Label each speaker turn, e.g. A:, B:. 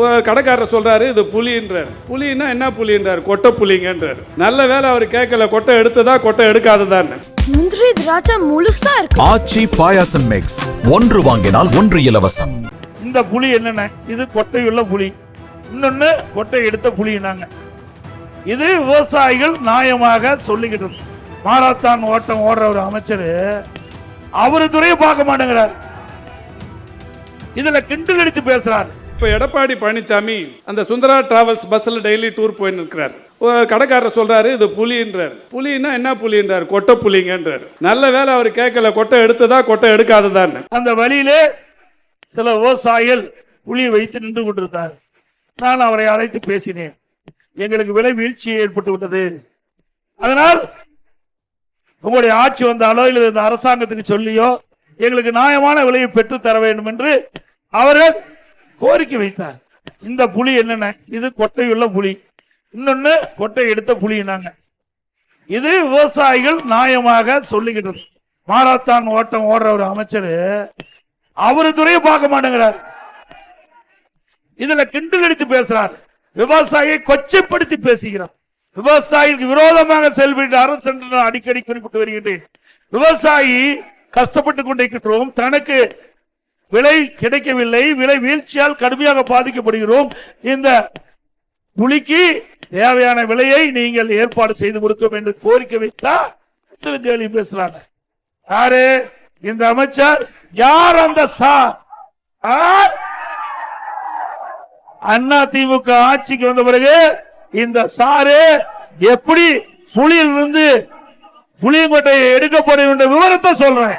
A: கடைக்காரர் சொல்றாரு இது புலின்றார். புலின்னா என்ன புலின்றார்? கொட்டை புலிங்கன்றார். நல்ல வேளை அவர் கேட்கல கொட்டை எடுத்ததா கொட்டை எடுக்காததான்னு.
B: முந்திரி திராட்சை முழுசா இருக்கு.
C: ஆச்சி பாயாசம் மிக்ஸ் ஒன்று வாங்கினால் ஒன்று இலவசம்.
D: இந்த புலி என்னென்ன? இது கொட்டையுள்ள புலி. இன்னொன்னு கொட்டை எடுத்த புலினாங்க. இது விவசாயிகள் நியாயமாக சொல்லிக்கிட்டு மாராத்தான் ஓட்டம் ஓடுற ஒரு அமைச்சர் அவரு துறையை பார்க்க மாட்டேங்கிறார். இதுல கிண்டல் அடித்து பேசுறார்.
A: இப்போ எடப்பாடி பழனிசாமி அந்த சுந்தரா டிராவல்ஸ் பஸ்ஸில் டெய்லி டூர் போயின்னு இருக்கிறார் கடைக்காரர் சொல்றாரு இது புலின்றார். புலின்னா என்ன புலின்றார்? கொட்டை புலிங்கன்றார். நல்ல வேலை அவர் கேட்கல கொட்டை எடுத்ததா கொட்டை எடுக்காததான்னு.
D: அந்த வழியிலே சில விவசாயிகள் புலி வைத்து நின்று கொண்டிருந்தார். நான் அவரை அழைத்து பேசினேன். எங்களுக்கு விலை வீழ்ச்சி ஏற்பட்டு விட்டது. அதனால் உங்களுடைய ஆட்சி வந்தாலோ இல்லை இந்த அரசாங்கத்துக்கு சொல்லியோ எங்களுக்கு நியாயமான விலையை பெற்று தர வேண்டும் என்று அவர்கள் கோரிக்கை வைத்தார். இந்த புலி என்னென்ன? இது கொட்டையுள்ள புலி. இன்னொன்னு கொட்டை எடுத்த புலினாங்க இது விவசாயிகள் நியாயமாக சொல்லிக்கிட்டது மாராத்தான் ஓட்டம் ஓடுற ஒரு அமைச்சர் அவரு துறையை பார்க்க மாட்டேங்கிறார். இதுல கிண்டல் எடுத்து பேசுறார். விவசாயியை கொச்சைப்படுத்தி பேசுகிறார். விவசாயிக்கு விரோதமாக செயல்பட்டு அரசு என்று நான் அடிக்கடி குறிப்பிட்டு வருகின்றேன். விவசாயி கஷ்டப்பட்டு கொண்டிருக்கிறோம் தனக்கு விலை கிடைக்கவில்லை விலை வீழ்ச்சியால் கடுமையாக பாதிக்கப்படுகிறோம். இந்த புலிக்கு தேவையான விலையை நீங்கள் ஏற்பாடு செய்து கொடுக்கும் என்று கோரிக்கை வைத்தா கேள்வி பேசுறாங்க. யாரு? இந்த அமைச்சர். யார் அந்த சார்? ஆ? அண்ணா திமுக ஆட்சிக்கு வந்த பிறகு இந்த சாரு எப்படி புலியில் இருந்து புளியங்கோட்டையை எடுக்கப்படும் என்ற விவரத்தை சொல்றேன்.